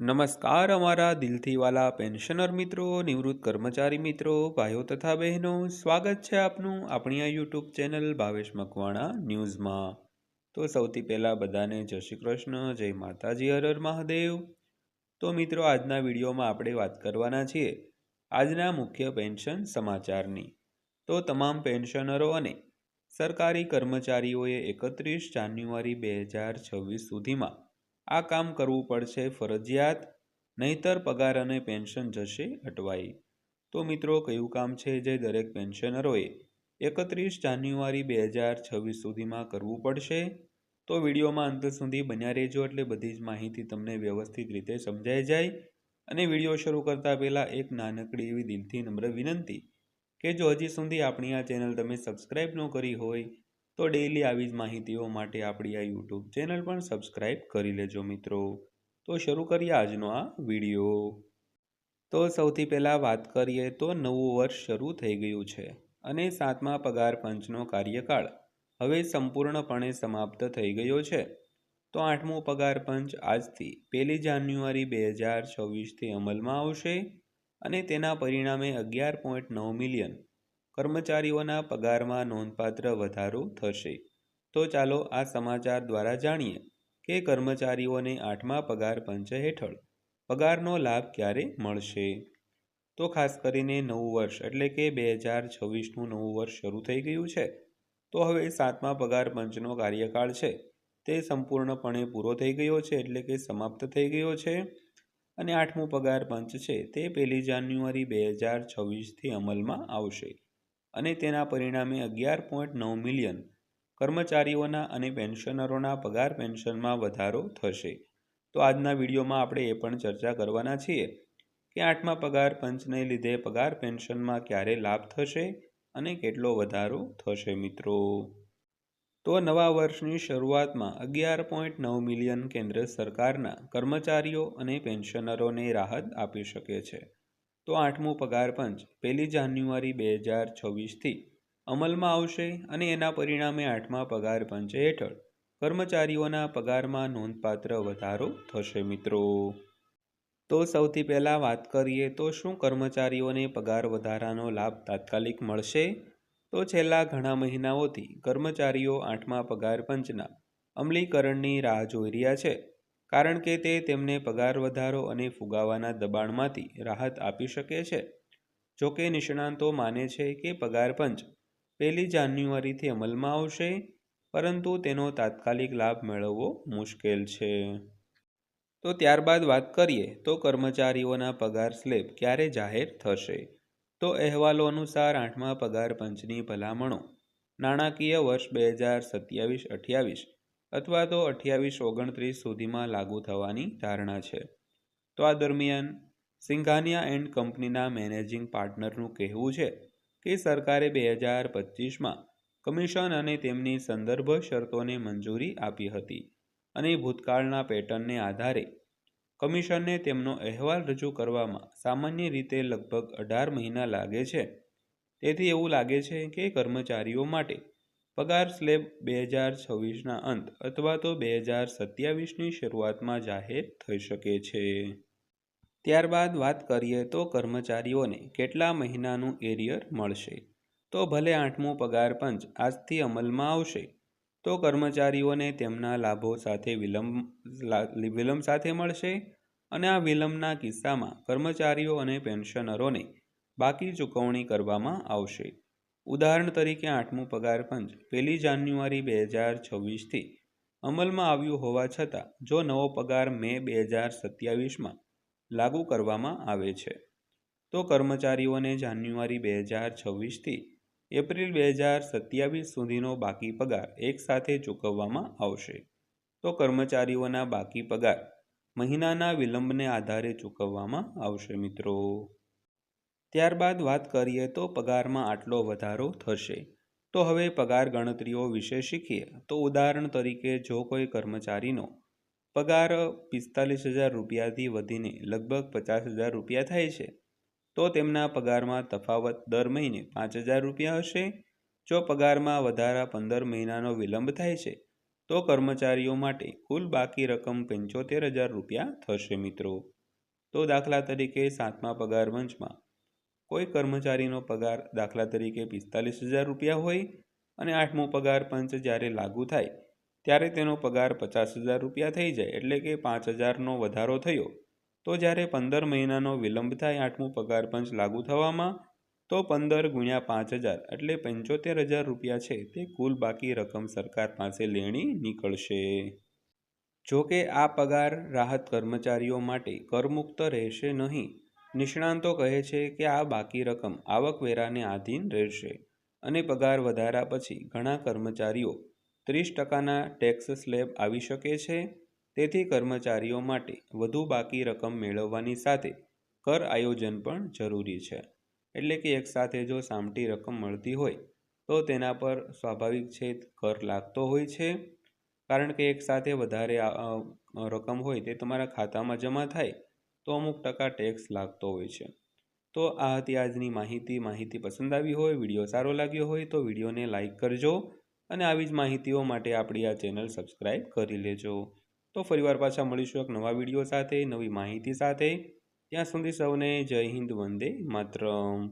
નમસ્કાર અમારા દિલથી વાલા પેન્શનર મિત્રો, નિવૃત્ત કર્મચારી મિત્રો, ભાઈઓ તથા બહેનો, સ્વાગત છે આપનું આપણી આ યુટ્યુબ ચેનલ ભાવેશ મકવાણા ન્યૂઝમાં. તો સૌથી પહેલાં બધાને જય શ્રી કૃષ્ણ, જય માતાજી, હર હર મહાદેવ. તો મિત્રો, આજના વિડીયોમાં આપણે વાત કરવાના છીએ આજના મુખ્ય પેન્શન સમાચારની. તો તમામ પેન્શનરો અને સરકારી કર્મચારીઓએ એકત્રીસ જાન્યુઆરી બે હજાર છવ્વીસ સુધીમાં આ કામ કરવું પડશે ફરજિયાત, નહીતર પગાર અને પેન્શન જશે અટવાઈ. તો મિત્રો, કયું કામ છે જે દરેક પેન્શનરોએ એકત્રીસ જાન્યુઆરી બે હજાર છવ્વીસ સુધીમાં કરવું પડશે? તો વિડીયોમાં અંત સુધી બન્યા રહેજો એટલે બધી જ માહિતી તમને વ્યવસ્થિત રીતે સમજાઈ જાય. અને વીડિયો શરૂ કરતાં પહેલાં એક નાનકડી એવી દિલથી નમ્ર વિનંતી કે જો હજી સુધી આપણી આ ચેનલ તમે સબસ્ક્રાઈબ ન કરી હોય તો ડેઈલી આવી જ માહિતીઓ માટે આપણી આ યુટ્યુબ ચેનલ પણ સબસ્ક્રાઈબ કરી લેજો મિત્રો. તો શરૂ કરીએ આજનો આ વીડિયો તો સૌથી પહેલાં વાત કરીએ તો નવું વર્ષ શરૂ થઈ ગયું છે અને સાતમા પગાર પંચનો કાર્યકાળ હવે સંપૂર્ણપણે સમાપ્ત થઈ ગયો છે. તો આઠમો પગાર પંચ આજથી પહેલી જાન્યુઆરી બે હજાર છવ્વીસથી અમલમાં આવશે અને તેના પરિણામે અગિયાર પોઈન્ટ નવ મિલિયન કર્મચારીઓના પગારમાં નોંધપાત્ર વધારો થશે. તો ચાલો આ સમાચાર દ્વારા જાણીએ કે કર્મચારીઓને આઠમા પગાર પંચ હેઠળ પગારનો લાભ ક્યારે મળશે? તો ખાસ કરીને નવું વર્ષ એટલે કે બે હજાર છવ્વીસનું નવું વર્ષ શરૂ થઈ ગયું છે. તો હવે સાતમા પગાર પંચનો કાર્યકાળ છે. તે સંપૂર્ણપણે પૂરો થઈ ગયો છે એટલે કે સમાપ્ત થઈ ગયો છે. અને આઠમું પગાર પંચ છે તે પહેલી જાન્યુઆરી બે હજાર છવ્વીસથી અમલમાં આવશે. અને તેના પરિણામે અગિયાર પોઈન્ટ નવ મિલિયન કર્મચારીઓના અને પેન્શનરોના પગાર પેન્શનમાં વધારો થશે. તો આજના વિડીયોમાં આપણે એ પણ ચર્ચા કરવાના છીએ કે આઠમા પગાર પંચને લીધે પગાર પેન્શનમાં ક્યારે લાભ થશે અને કેટલો વધારો થશે મિત્રો. તો નવા વર્ષની શરૂઆતમાં અગિયાર પોઈન્ટ નવ મિલિયન કેન્દ્ર સરકારના કર્મચારીઓ અને પેન્શનરોને રાહત આપી શકે છે. તો આઠમું પગાર પંચ. પહેલી જાન્યુઆરી બે હજાર છવ્વીસથી અમલમાં આવશે અને એના પરિણામે આઠમા પગાર પંચ હેઠળ કર્મચારીઓના પગારમાં નોંધપાત્ર વધારો થશે મિત્રો. તો સૌથી પહેલાં વાત કરીએ તો શું કર્મચારીઓને પગાર વધારાનો લાભ તાત્કાલિક મળશે? તો છેલ્લા ઘણા મહિનાઓથી કર્મચારીઓ આઠમા પગાર પંચના અમલીકરણની રાહ જોઈ રહ્યા છે. કારણ કે તે તેમને પગાર વધારો અને ફુગાવાના દબાણમાંથી રાહત આપી શકે છે. જોકે નિષ્ણાંતો માને છે કે પગાર પંચ પહેલી જાન્યુઆરીથી અમલમાં આવશે, પરંતુ તેનો તાત્કાલિક લાભ મેળવવો મુશ્કેલ છે. તો ત્યારબાદ વાત કરીએ, તો કર્મચારીઓના પગાર સ્લેબ ક્યારે જાહેર થશે? તો અહેવાલો અનુસાર આઠમા પગાર પંચની ભલામણો, નાણાકીય વર્ષ બે હજાર સત્યાવીસ અઠ્યાવીસ અથવા તો અઠ્યાવીસ ઓગણત્રીસ સુધીમાં લાગુ થવાની ધારણા છે. તો આ દરમિયાન સિંઘાનિયા એન્ડ કંપનીના મેનેજિંગ પાર્ટનરનું કહેવું છે કે સરકારે બે હજાર પચીસમાં કમિશન અને તેમની સંદર્ભ શરતોને મંજૂરી આપી હતી અને ભૂતકાળના પેટર્નને આધારે કમિશનને તેમનો અહેવાલ રજૂ કરવામાં સામાન્ય રીતે લગભગ અઢાર મહિના લાગે છે. તેથી એવું લાગે છે કે કર્મચારીઓ માટે પગાર સ્લેબ બે હજાર છવ્વીસના અંત અથવા તો બે હજાર સત્યાવીસની શરૂઆતમાં જાહેર થઈ શકે છે. ત્યારબાદ વાત કરીએ તો કર્મચારીઓને કેટલા મહિનાનું એરિયર મળશે? તો ભલે આઠમું પગાર પંચ આજથી અમલમાં આવશે, તો કર્મચારીઓને તેમના લાભો સાથે વિલંબ વિલંબ સાથે મળશે અને આ વિલંબના કિસ્સામાં કર્મચારીઓ અને પેન્શનરોને બાકી ચૂકવણી કરવામાં આવશે. ઉદાહરણ તરીકે આઠમું પગાર પંચ. પહેલી જાન્યુઆરી બે હજાર છવ્વીસથી અમલમાં આવ્યું હોવા છતાં, જો નવો પગાર મે બે હજાર સત્યાવીસમાં લાગુ કરવામાં આવે છે, તો કર્મચારીઓને જાન્યુઆરી બે હજાર છવ્વીસથી એપ્રિલ બે હજાર સત્યાવીસ સુધીનો બાકી પગાર એકસાથે ચૂકવવામાં આવશે. તો કર્મચારીઓના બાકી પગાર મહિનાના વિલંબને આધારે ચૂકવવામાં આવશે મિત્રો. ત્યારબાદ વાત કરીએ તો પગારમાં આટલો વધારો થશે. તો હવે પગાર ગણતરીઓ વિશે શીખીએ. તો ઉદાહરણ તરીકે જો કોઈ કર્મચારીનો પગાર પિસ્તાલીસ હજાર રૂપિયાથી વધીને લગભગ પચાસ હજાર રૂપિયા થાય છે, તો તેમના પગારમાં તફાવત દર મહિને પાંચ હજાર રૂપિયા હશે. જો પગારમાં વધારા પંદર મહિનાનો વિલંબ થાય છે, તો કર્મચારીઓ માટે કુલ બાકી રકમ પંચોતેર હજાર રૂપિયા થશે મિત્રો. તો દાખલા તરીકે સાતમા પગાર પંચમાં કોઈ કર્મચારીનો પગાર દાખલા તરીકે પિસ્તાલીસ હજાર રૂપિયા હોય અને આઠમો પગાર પંચ જ્યારે લાગુ થાય, ત્યારે તેનો પગાર પચાસ હજાર રૂપિયા થઈ જાય એટલે કે પાંચ હજારનો વધારો થયો. તો જ્યારે પંદર મહિનાનો વિલંબ થાય આઠમું પગાર પંચ લાગુ થવામાં, તો પંદર ગુણ્યા પાંચ હજાર એટલે પંચોતેર હજાર રૂપિયા છે તે કુલ બાકી રકમ સરકાર પાસે લેણી નીકળશે. જો કે આ પગાર રાહત કર્મચારીઓ માટે કરમુક્ત રહેશે નહીં. નિષ્ણાંતો કહે છે કે આ બાકી રકમ આવકવેરાને આધીન રહેશે અને પગાર વધારા પછી ઘણા કર્મચારીઓ ત્રીસ ટકાના ટેક્સ સ્લેબ આવી શકે છે. તેથી કર્મચારીઓ માટે વધુ બાકી રકમ મેળવવાની સાથે કર આયોજન પણ જરૂરી છે. એટલે કે એકસાથે જો સામટી રકમ મળતી હોય, તો તેના પર સ્વાભાવિક છે કર લાગતો હોય છે. કારણ કે એકસાથે વધારે રકમ હોય તે તમારા ખાતામાં જમા થાય તો અમુક ટકા ટેક્સ લાગતો હોય છે. તો આ હતી આજની માહિતી. માહિતી પસંદ આવી હોય, વીડિયો સારો લાગ્યો હોય તો વિડીયોને લાઇક કરજો અને આવી જ માહિતીઓ માટે આપણી આ ચેનલ સબસ્ક્રાઈબ કરી લેજો. તો ફરીવાર પાછા મળીશું એક નવા વીડિયો સાથે, નવી માહિતી સાથે. ત્યાં સુધી સૌને જય હિન્દ, વંદે માતરમ.